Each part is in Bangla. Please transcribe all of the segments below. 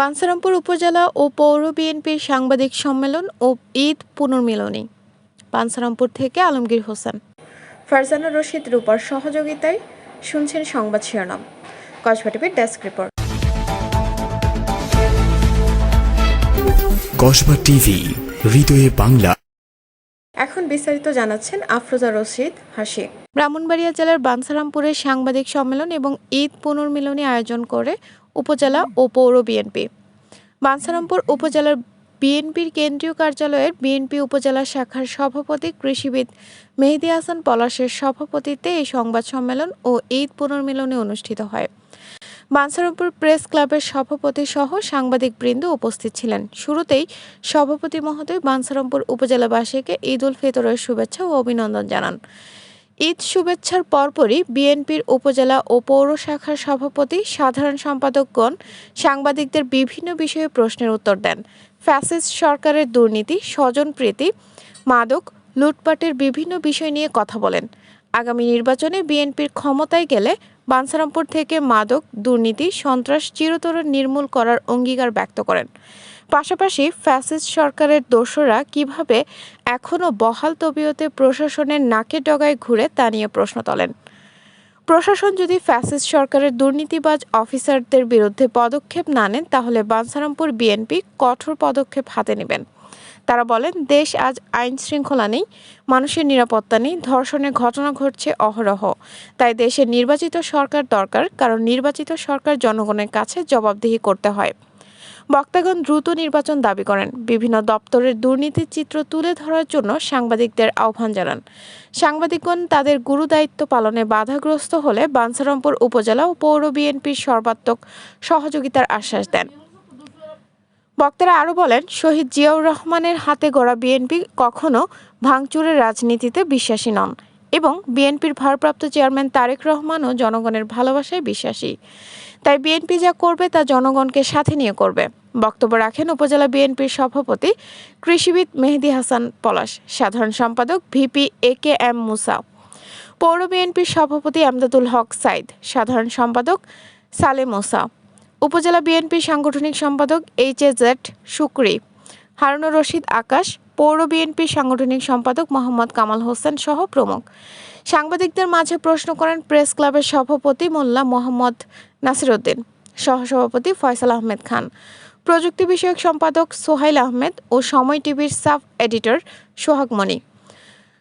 বাঞ্ছারামপুর উপজেলা ও পৌর বিএনপির সাংবাদিক সম্মেলন ও ঈদ পুনর্মিলনী। বাঞ্ছারামপুর থেকে আলমগীর হোসেন। ফারজানা রশিদ রূপার সহযোগিতায় শুনছেন সংবাদ শিরোনাম। কসবা টিভির ডেস্ক রিপোর্ট। কসবা টিভি হৃদয়ে বাংলা। এখন বিস্তারিত জানাচ্ছেন আফরোজা রশিদ হাসি। ব্রাহ্মণবাড়িয়া জেলার বাঞ্ছারামপুরে সাংবাদিক সম্মেলন এবং ঈদ পুনর্মিলনী আয়োজন করে উপজেলা ও পৌর বিএনপি। বাঞ্ছারামপুর উপজেলার বিএনপির কেন্দ্রীয় কার্যালয়ের বিএনপি উপজেলা শাখার সভাপতি কৃষিবিদ মেহেদি হাসান পলাশের সভাপতিত্বে এই সংবাদ সম্মেলন ও ঈদ পুনর্মিলনী অনুষ্ঠিত হয়। বাঞ্ছারামপুর প্রেস ক্লাবের সভাপতি সহ সাংবাদিক বৃন্দ উপস্থিত ছিলেন। শুরুতেই সভাপতি মহোদয় বাঞ্ছারামপুর উপজেলাবাসীকে ঈদ উল ফিতরের শুভেচ্ছা ও অভিনন্দন জানান। ঈদ শুভেচ্ছার পরপরই বিএনপির উপজেলা ও পৌর শাখার সভাপতি, সাধারণ সম্পাদকগণ সাংবাদিকদের বিভিন্ন বিষয়ে প্রশ্নের উত্তর দেন। ফ্যাসিস্ট সরকারের দুর্নীতি স্বজনপ্রীতি মাদক, লুটপাটের বিভিন্ন বিষয় নিয়ে কথা বলেন। আগামী নির্বাচনে বিএনপির ক্ষমতায় গেলে বাঞ্ছারামপুর থেকে মাদক, দুর্নীতি, সন্ত্রাস চিরতর নির্মূল করার অঙ্গীকার ব্যক্ত করেন। পাশাপাশি ফ্যাসিস্ট সরকারের দোষরা কীভাবে এখনও বহাল তবিয়তে প্রশাসনের নাকের ডগায় ঘুরে তা নিয়ে প্রশ্ন তোলেন। প্রশাসন যদি ফ্যাসিস্ট সরকারের দুর্নীতিবাজ অফিসারদের বিরুদ্ধে পদক্ষেপ না নেন, তাহলে বাঞ্ছারামপুর বিএনপি কঠোর পদক্ষেপ হাতে নেবেন। তারা বলেন, দেশ আজ আইন শৃঙ্খলা নেই, মানুষের নিরাপত্তা নেই, ধর্ষণের ঘটনা ঘটছে অহরহ। তাই দেশে নির্বাচিত সরকার দরকার, কারণ নির্বাচিত সরকার জনগণের কাছে জবাবদিহি করতে হয়। বক্তাগণ দ্রুত নির্বাচন দাবি করেন। বিভিন্ন দপ্তরের দুর্নীতির চিত্র তুলে ধরার জন্য সাংবাদিকদের আহ্বান জানান। সাংবাদিকগণ তাদের গুরু দায়িত্ব পালনে বাধাগ্রস্ত হলে বাঞ্ছারামপুর উপজেলা ও পৌর বিএনপির সর্বাত্মক সহযোগিতার আশ্বাস দেন। বক্তারা আরও বলেন, শহীদ জিয়াউর রহমানের হাতে গড়া বিএনপি কখনো ভাঙচুরের রাজনীতিতে বিশ্বাসী নন এবং বিএনপির ভারপ্রাপ্ত চেয়ারম্যান তারেক রহমানও জনগণের ভালোবাসায় বিশ্বাসী। তাই বিএনপি যা করবে তা জনগণকে সাথে নিয়ে করবে। বক্তব্য রাখেন উপজেলা বিএনপির সভাপতি কৃষিবিদ মেহেদি হাসান পলাশ, সাধারণ সম্পাদক ভিপি এ কে এম মুসা, পৌর বিএনপির সভাপতি আমদাদুল হক সাইদ, সাধারণ সম্পাদক সালেম মোসা, উপজেলা বিএনপির সাংগঠনিক সম্পাদক H A Z Shukri, Harunur Rashid Akash, পৌর বিএনপির সাংগঠনিক সম্পাদক মোহাম্মদ কামাল হোসেন সহ প্রমুখ। সাংবাদিকদের মাঝে প্রশ্ন করেন প্রেস ক্লাবের সভাপতি মোল্লা মোহাম্মদ নাসিরউদ্দিন সহসভাপতি ফয়সাল আহমেদ খান প্রযুক্তি বিষয়ক সম্পাদক সোহাইল আহমেদ ও সময় টিভির সাব এডিটর সোহাগ মনি।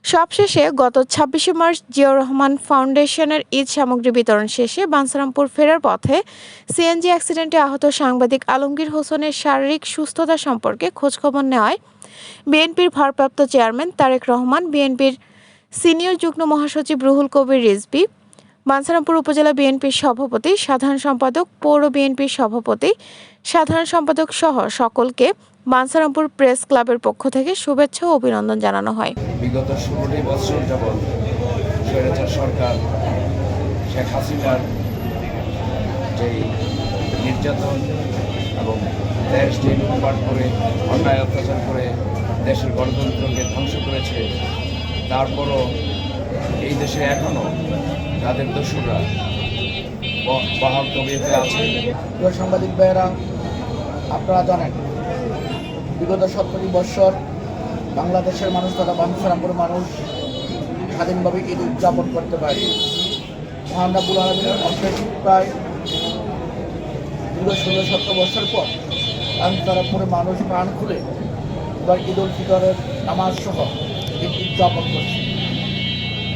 সবশেষে গত ছাব্বিশে মার্চ জিয়াউর রহমান ফাউন্ডেশনের ঈদ সামগ্রী বিতরণ শেষে বানসারামপুর ফেরার পথে সিএনজি অ্যাক্সিডেন্টে আহত সাংবাদিক আলমগীর হোসেনের শারীরিক সুস্থতা সম্পর্কে খোঁজখবর নেওয়ায় বিএনপির ভারপ্রাপ্ত চেয়ারম্যান তারেক রহমান, বিএনপির সিনিয়র যুগ্ম মহাসচিব রুহুল কবির রিজভী বাঞ্ছারামপুর উপজেলা বিএনপির সভাপতি, সাধারণ সম্পাদক, পৌর বিএনপির সভাপতি, সাধারণ সম্পাদক সহ সকলকে বাঞ্ছারামপুর প্রেস ক্লাবের পক্ষ থেকে শুভেচ্ছা ও অভিনন্দন জানানো হয়। বিগত ষোলোটি বছর যাবৎ স্বৈরাচার সরকার শেখ হাসিনার যেই নির্যাতন এবং দেশ যে লুটপাট করে, অন্যায় অত্যাচার করে দেশের গণতন্ত্রকে ধ্বংস করেছে, তারপরও এই দেশে এখনও তাদের ব- বহাল তবিয়তে সাংবাদিক ভাইয়েরা, আপনারা জানেন, বিগত সত্তরটি বৎসর বাংলাদেশের মানুষ তথা বাঞ্ছারামপুর মানুষ স্বাধীনভাবে ঈদ উদযাপন করতে পারে। মহান রাবুল আলমিনের অশেষ প্রায় দীর্ঘ ষোলো সত্তর বছর পর বাঞ্ছারামপুরে মানুষ প্রাণ খুলে এবার ঈদ উল ফিতরের নামাজ সহ ঈদ উদযাপন করছে।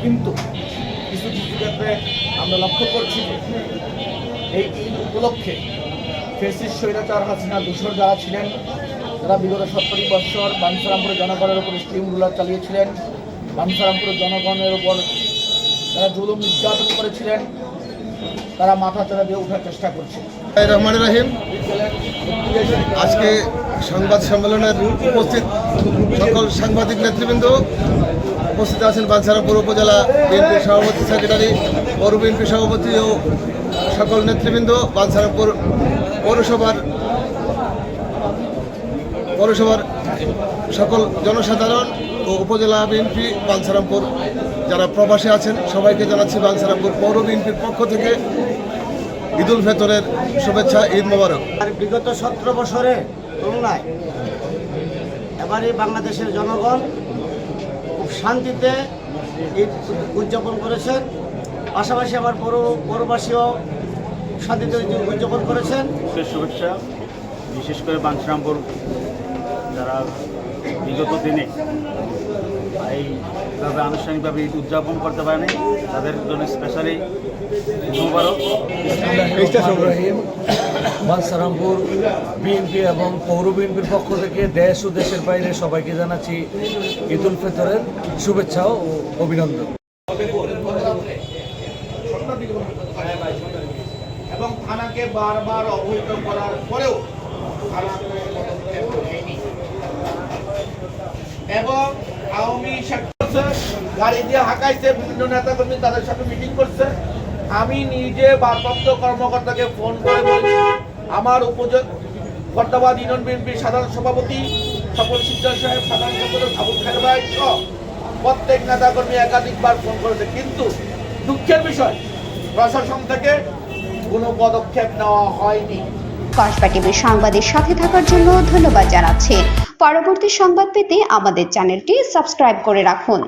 কিন্তু ক্ষেত্রে আমরা লক্ষ্য করছি যে এই ঈদ উপলক্ষে ফেসিস স্বৈরাচার হাসিনা দূষর যারা ছিলেন তারা বিগত সত্তরটি বৎসর বাঞ্ছারামপুরের জনগণের উপর স্টিম রুলার চালিয়েছিলেন বাঞ্ছারামপুরের জনগণের উপর তারা জুলুম নির্যাতন করেছিলেন, তারা মাথা চড়া দিয়ে ওঠার চেষ্টা করছে। রহমান রাহিম, আজকে সংবাদ সম্মেলনের উপস্থিত সকল সাংবাদিক নেতৃবৃন্দ উপস্থিত আছেন বাঞ্ছারামপুর উপজেলা বিএনপির সভাপতি সেক্রেটারি পৌর বিএনপি সভাপতি ও সকল নেতৃবৃন্দ বাঞ্ছারামপুর পৌরসভার পৌরসভার সকল জনসাধারণ ও উপজেলা বিএনপি বাঞ্ছারামপুর যারা প্রবাসে আছেন, সবাইকে জানাচ্ছি বাঞ্ছারামপুর পৌর বিএনপির পক্ষ থেকে ঈদ উল ফেতরের শুভেচ্ছা, ঈদ মোবারক। আর বিগত সতেরো বছরে তুলনায় এবারে বাংলাদেশের জনগণ শান্তিতে ঈদ উদযাপন করেছেন। পাশাপাশি আমার পৌর পৌরবাসীও শান্তিতে উদযাপন করেছেন। শুভেচ্ছা। বিশেষ করে বাঞ্ছরামপুর যারা বিগত দিনে এইভাবে আনুষ্ঠানিকভাবে ঈদ উদযাপন করতে পারেনি, তাদের জন্য স্পেশালি বানসারামপুর বিএনপি এবং পৌর বিএনপির পক্ষ থেকে দেশ ও দেশের বাইরে সবাইকে জানাচ্ছি ঈদ উল ফিতরের শুভেচ্ছা ও অভিনন্দন। এবং থানাকে বারবার অবহিত করার পরেও এবং আওয়ামী গাড়ি দিয়ে হাঁকাইছে বিভিন্ন নেতাকর্মী তাদের সাথে মিটিং করছে। আমি নিজে ভারপ্রাপ্ত কর্মকর্তাকে ফোন করে বলেছি, আমার উপযোগ ফর্দাবাদ ইউনিয়ন বিএনপির সাধারণ সভাপতি সকল শিক্ষক সাহেব, সাধারণ সম্পাদক আবু খায়ের ভাই সহ প্রত্যেক নেতাকর্মী একাধিকবার ফোন করেছে। কিন্তু দুঃখের বিষয়, প্রশাসন থেকে কোনো পদক্ষেপ নেওয়া হয়নি। কসবা টিভির সংবাদের সাথে থাকার জন্য ধন্যবাদ জানাচ্ছি। পরবর্তী সংবাদ পেতে আমাদের চ্যানেলটি সাবস্ক্রাইব করে রাখুন।